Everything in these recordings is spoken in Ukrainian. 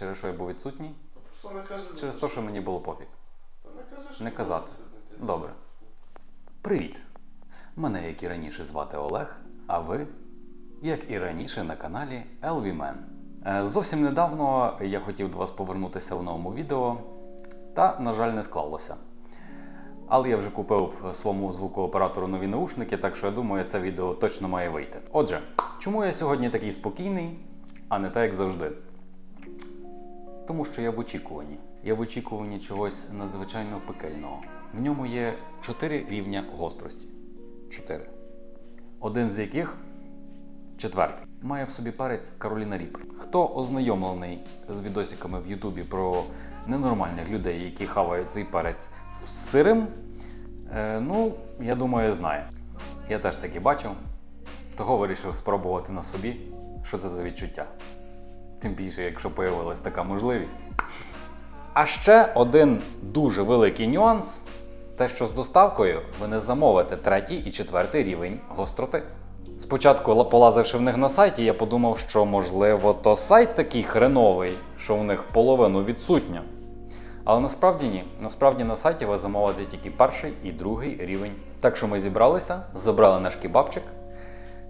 Через що я був відсутній? Просто не кажи. Через те, що мені було пофіг. Та не кажи, що Не казати. це не те. Добре. Привіт! Мене, як і раніше, звати Олег, а ви, як і раніше, на каналі LVMan. Е, Зовсім недавно я хотів до вас повернутися в новому відео, та, на жаль, не склалося. Але я вже купив своєму звукооператору нові наушники, так що я думаю, це відео точно має вийти. Отже, чому я сьогодні такий спокійний, а не так, як завжди? Тому що я в очікуванні. Я в очікуванні чогось надзвичайно пекельного. В ньому є чотири рівня гострості. Чотири. Один з яких четвертий. Має в собі перець Кароліна Ріпер. Хто ознайомлений з відосиками в Ютубі про ненормальних людей, які хавають цей перець сирим, е, ну, я думаю, знає. Я теж таки бачив, того вирішив спробувати на собі, що це за відчуття. Тим більше, якщо появилась така можливість. А ще один дуже великий нюанс: те, що з доставкою ви не замовите третій і четвертий рівень гостроти. Спочатку, полазивши в них на сайті, я подумав, що можливо то сайт такий хреновий, що в них половину відсутня. Але насправді ні. Насправді на сайті ви замовите тільки перший і другий рівень. Так що ми зібралися, забрали наш кебабчик,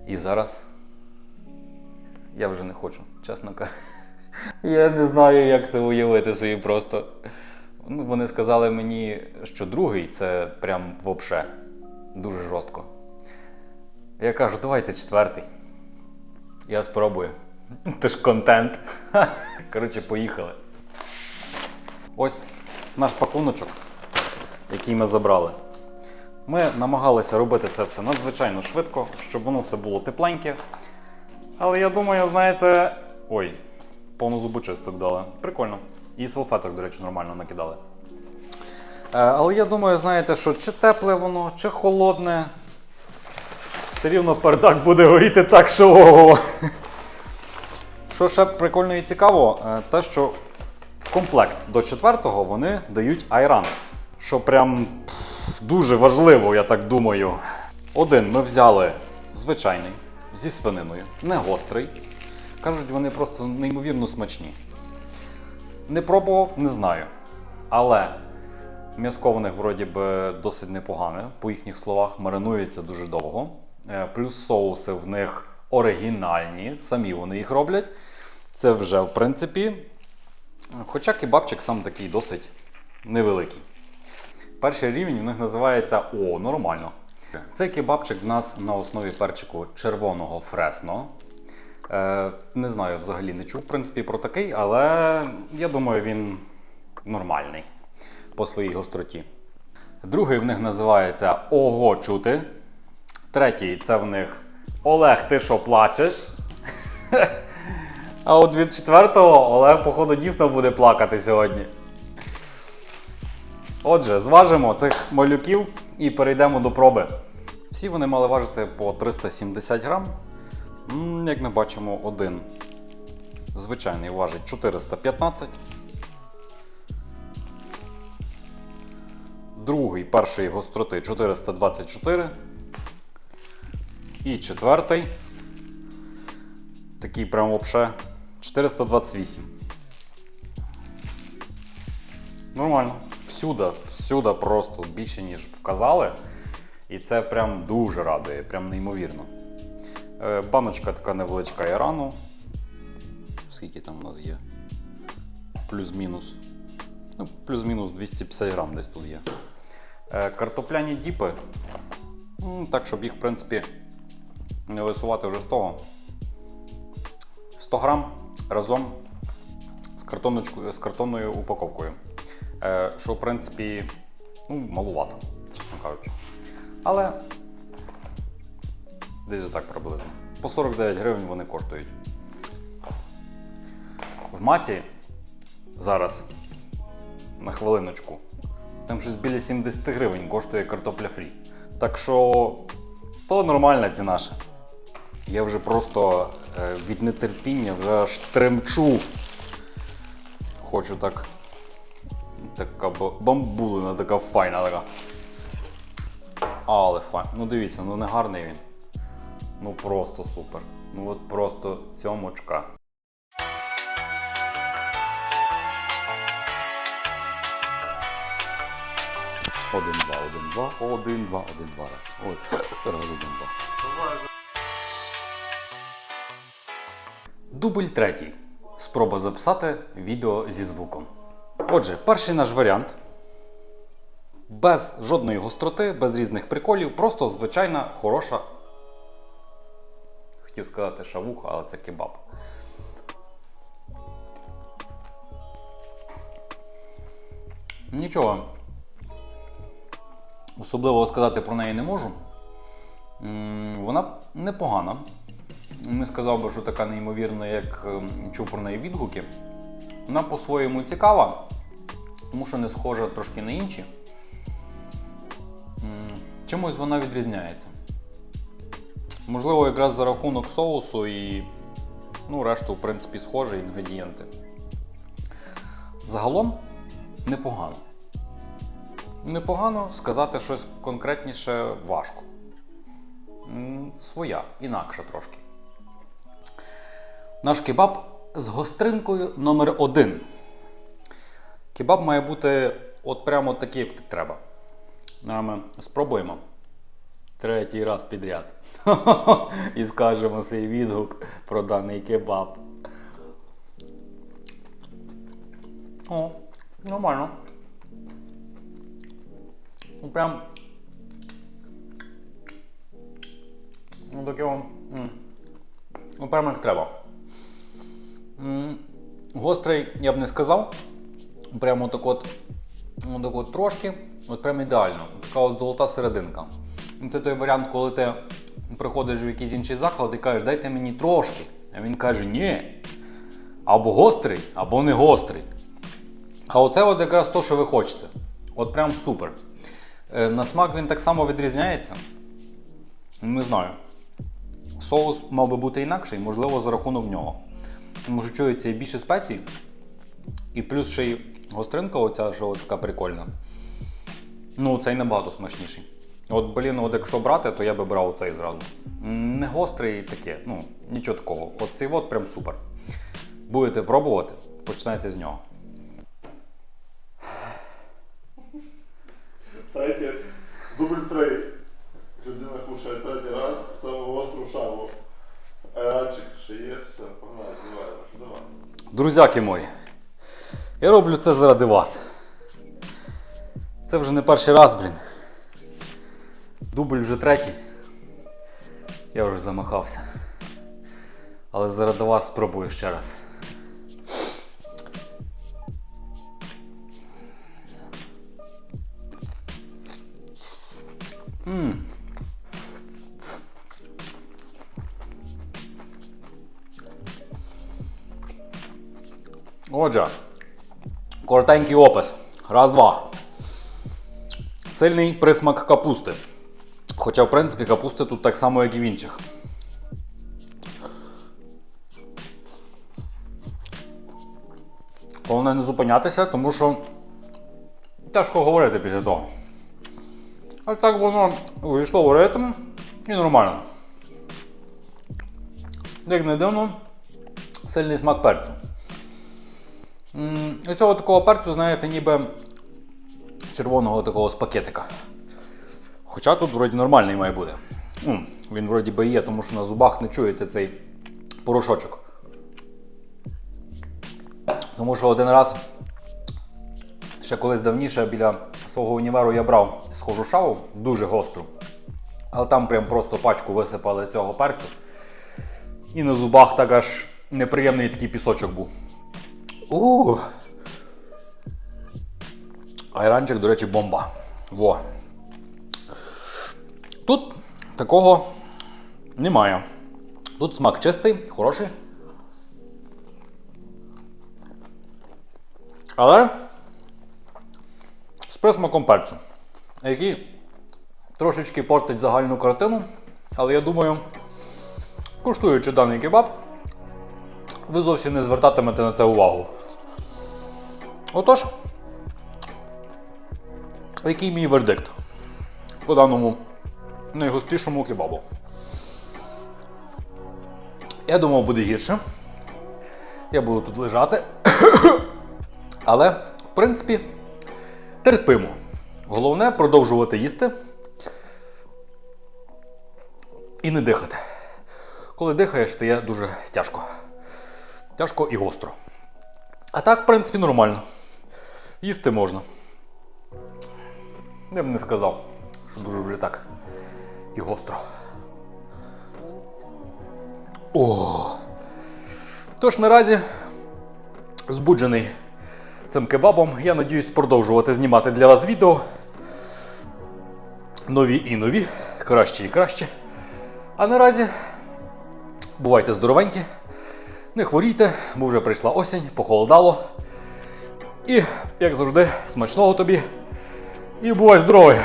і зараз я вже не хочу, чесно кажучи. Я не знаю, як це уявити собі просто. Ну, вони сказали мені, що другий це прям вообще дуже жорстко. Я кажу, давайте четвертий. Я спробую. Це ж контент. Коротше, поїхали. Ось наш пакуночок, який ми забрали. Ми намагалися робити це все надзвичайно швидко, щоб воно все було тепленьке. Але я думаю, знаєте. Ой, повну зубочисток дали. Прикольно. І салфеток, до речі, нормально накидали. Е, але я думаю, знаєте, що чи тепле воно, чи холодне. Все рівно пердак буде горіти так, що ого. Що ще прикольно і цікаво, е, те, що в комплект до четвертого вони дають айран. Що прям дуже важливо, я так думаю. Один ми взяли звичайний, зі свининою, не гострий. Кажуть, вони просто неймовірно смачні. Не пробував, не знаю. Але м'яско в них вроді би досить непогане, по їхніх словах, маринується дуже довго. Е, Плюс соуси в них оригінальні, самі вони їх роблять. Це вже, в принципі. Хоча кебабчик сам такий досить невеликий. Перший рівень у них називається О, нормально. Цей кебабчик в нас на основі перчику червоного фресно. Е, не знаю, взагалі не чув в принципі про такий, але я думаю, він нормальний по своїй гостроті. Другий в них називається Ого чути. Третій це в них Олег, ти що плачеш? А от від четвертого Олег, походу, дійсно буде плакати сьогодні. Отже, зважимо цих малюків і перейдемо до проби. Всі вони мали важити по 370 грам. Як ми бачимо, один звичайний важить 415. Другий першої гостроти 424. І четвертий. Такий прям вообще 428. Нормально. Всюди, всюди просто більше, ніж вказали. І це прям дуже радує, прям неймовірно. Е, Баночка така невеличка ірану. Скільки там у нас є? Плюс-мінус. Ну, плюс-мінус 250 грам десь тут є. Е, Картопляні діпи. Так, щоб їх, в принципі, не висувати вже з того. 100 грам разом з, з картонною упаковкою. Е, що, в принципі, ну, малувато, чесно кажучи. Але десь отак приблизно. По 49 гривень вони коштують. В маті зараз на хвилиночку. Там щось біля 70 гривень коштує картопля фрі. Так що то нормальна ціна. Я вже просто е, від нетерпіння вже аж тремчу. Хочу так така бамбулина, така файна така. Але файна. Ну дивіться, ну не гарний він. Ну просто супер. Ну от просто цьомочка. Один, два, один, два, один, два, один, два раз. Ой, раз, один, два. Дубль третій. Спроба записати відео зі звуком. Отже, перший наш варіант. Без жодної гостроти, без різних приколів, просто звичайна хороша. Хотів сказати шавуха, але це кебаб. Нічого. Особливого сказати про неї не можу. Вона непогана. Не сказав би, що така неймовірна, як ем, чув про неї відгуки. Вона по-своєму цікава, тому що не схожа трошки на інші. Чимось вона відрізняється. Можливо, якраз за рахунок соусу і ну, решту, в принципі, схожі інгредієнти. Загалом непогано. Непогано сказати щось конкретніше важко. Своя, інакша трошки. Наш кебаб з гостринкою номер один. Кебаб має бути от прямо такий, як треба. Ми спробуємо. Третій раз підряд. І скажемо свій відгук про даний кебаб. О, нормально. Ну, Прям. Ну, таке. вам. Ну, прямо як треба. Гострий я б не сказав. Прямо так от, так от трошки, от прям ідеально. Така от золота серединка. Ну, Це той варіант, коли ти приходиш в якийсь інший заклад і кажеш, дайте мені трошки. А він каже, ні. Або гострий, або не гострий. А оце от якраз то, що ви хочете. От прям супер. Е, На смак він так само відрізняється. Не знаю. Соус мав би бути інакший, можливо, за рахунок нього. Що чується і більше спецій, і плюс ще й гостринка, оця, що така прикольна. Ну, цей набагато смачніший. От, блін, от якщо брати, то я би брав цей зразу. Не гострий таке, ну, нічого такого. От цей от прям супер. Будете пробувати, починайте з нього. Третє. Дубль три. Людина кушає третій раз, саму остру шаву. Айранчик ще є, все. Друзяки мої, я роблю це заради вас. Це вже не перший раз, блін. Дубль вже третій. Я вже замахався. Але заради вас спробую ще раз. М. Отже, коротенький опис. Раз, два. Сильний присмак капусти. Хоча, в принципі, капусти тут так само, як і в інших. Головне не зупинятися, тому що тяжко говорити після того. А так воно увійшло в ритм і нормально. Як не дивно, сильний смак перцю. М, І цього такого перцю, знаєте, ніби червоного такого з пакетика. Хоча тут вроді нормальний має бути. Ну, він вроді би є, тому що на зубах не чується цей порошочок. Тому що один раз, ще колись давніше біля свого універу я брав схожу шаву, дуже гостру. Але там прям просто пачку висипали цього перцю. І на зубах так аж неприємний такий пісочок був. У. Айранчик, до речі, бомба. Во. Тут такого немає. Тут смак чистий, хороший. Але з присмаком перцю, який трошечки портить загальну картину. Але я думаю, куштуючи даний кебаб, ви зовсім не звертатимете на це увагу. Отож, який мій вердикт по даному найгострішому кебабу? Я думав, буде гірше. Я буду тут лежати. Але, в принципі, терпимо. Головне продовжувати їсти і не дихати. Коли дихаєш, стає дуже тяжко. Тяжко і гостро. А так, в принципі, нормально. Їсти можна. Я б не сказав, що дуже вже так і гостро. О. Тож наразі збуджений цим кебабом. Я надіюсь продовжувати знімати для вас відео. Нові і нові, краще і краще. А наразі бувайте здоровенькі, не хворійте, бо вже прийшла осінь, похолодало. І, як завжди, смачного тобі. І бувай здоровий!